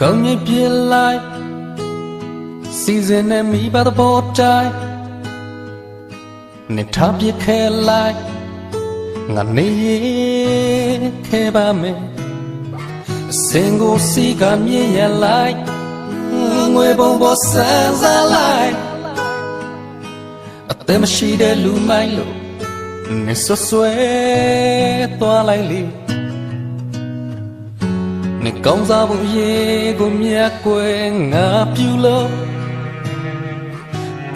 ကောင်းကြီးပြလိုက်စီစဉ်နေမိပါတဲ့ပေါ်တိုင်းနေထားပြခဲလိုက်ငါနေခဲပါမယ်အစင်ကိုစီကမြင်ရလိုက်ငွေပုံပေါ်ဆန်းစားလိုက်အသက်မရှိတဲ့လူမိုင်းလို့နေဆွဆွဲသွားလိုက်လေ နေကောင်းစားဖို့ရေကိုမြတ်ကွယ်ငါပြုလို့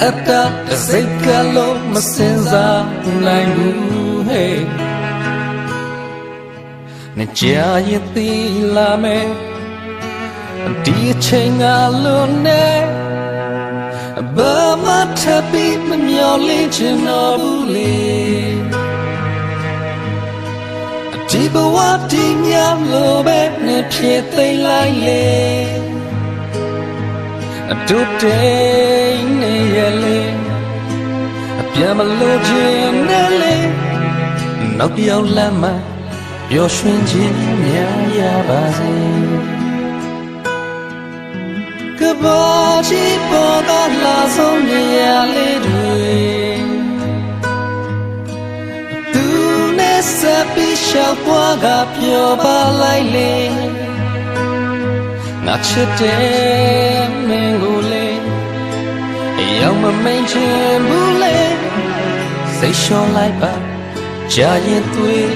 အတားတစ်စိတ်ကလုံးမစင်စားနိုင်ဘူးဟဲ့နေကြာရင်သီလာမယ်ဒီအချိန်ကလုံးနေဘာမှထပ်ပြီးမမျော်လင့်ချင်တော့ဘူးလေ ဒီဘဝဒီညလိုပဲနဲ့ဖြစ်သိမ့်လိုက်လေအတူတိတ်နေရလေအပြတ်မလို့ခြင်းနဲ့လေနောက်ပြောင်းလမ်းမှာပျော်ရွှင်ခြင်းများရပါစေကဘာချီပေါ်ကလာဆုံးနေရလေးတွေ ဆက်ပြီးရှောက်ပွားကပြောပါလိုက်လေငါချစ်တယ်မင်းကိုလေအယောင်မမိန်ချင်ဘူးလေစိတ်လျှော်လိုက်ပါကြာရင်သွေး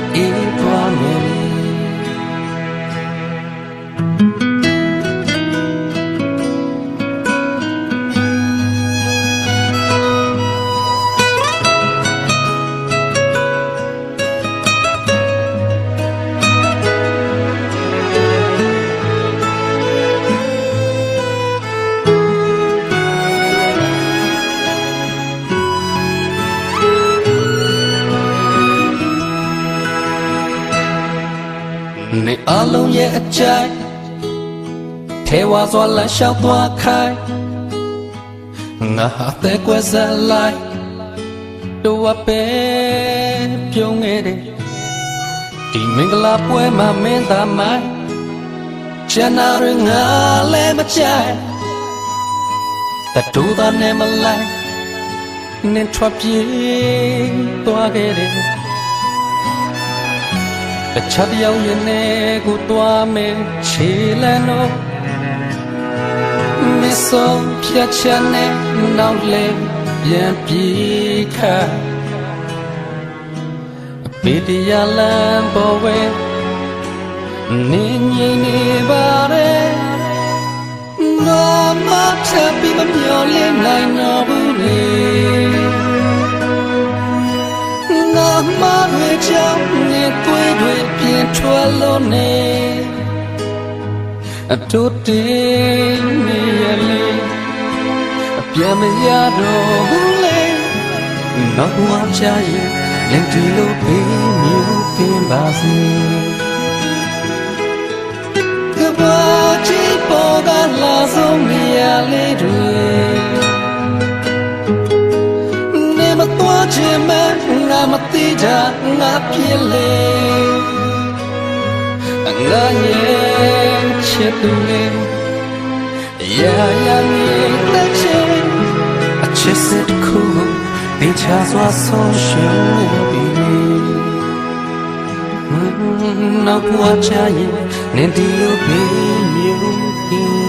လုံးရဲ့အကြိုက်ထဲဝါစွာလမ်းလျှောက်သွားခိုင်းငါဟာတဲ့ကွယ်စလိုက်တော့အပဲပြုံးခဲ့တယ်ဒီမင်္ဂလာပွဲမှာမင်းသားမိုင်းကျန်နာရငါလည်းမကြိုက်တတူသားနဲ့မလိုက်နင်ထွက်ပြေးသွားခဲ့တယ် တခြားတယောက်ရဲ့နဲ့ကိုတွားမယ်ခြေလန်းတော့မစ်ဆုံးဖြတ်ချက်နဲ့နောက်လဲပြန်ပြေးခါအပေတရားလမ်းပေါ်ဝဲနေငိမ့်နေပါရဲ့ငါမချပြီးမမျော်လင့်နိုင်တော့ဘူးလေငါမတွေကြောင့်နေ သွေးတွေပြင်းထွက်လို့နေအတူတည်းနေရလေအပြတ်မရတော့ဘူးလေနောက်ဘဝချရင်ရင်ဒီလိုဘေးမျိုးတင်ပါစေကဘာချီပေါ်ကလာဆုံးနေရလေးတွေ ခြင်းမငါမသိကြငါဖြစ်လေငါရဲ့ချစ်သူလေးရာရာနေတဲ့ချင်အချစ်စစ်တစ်ခုတင်ချစွာဆုံးရှုံးနေပြီနောက်ဘဝချရင်နေဒီလိုပဲမျိုး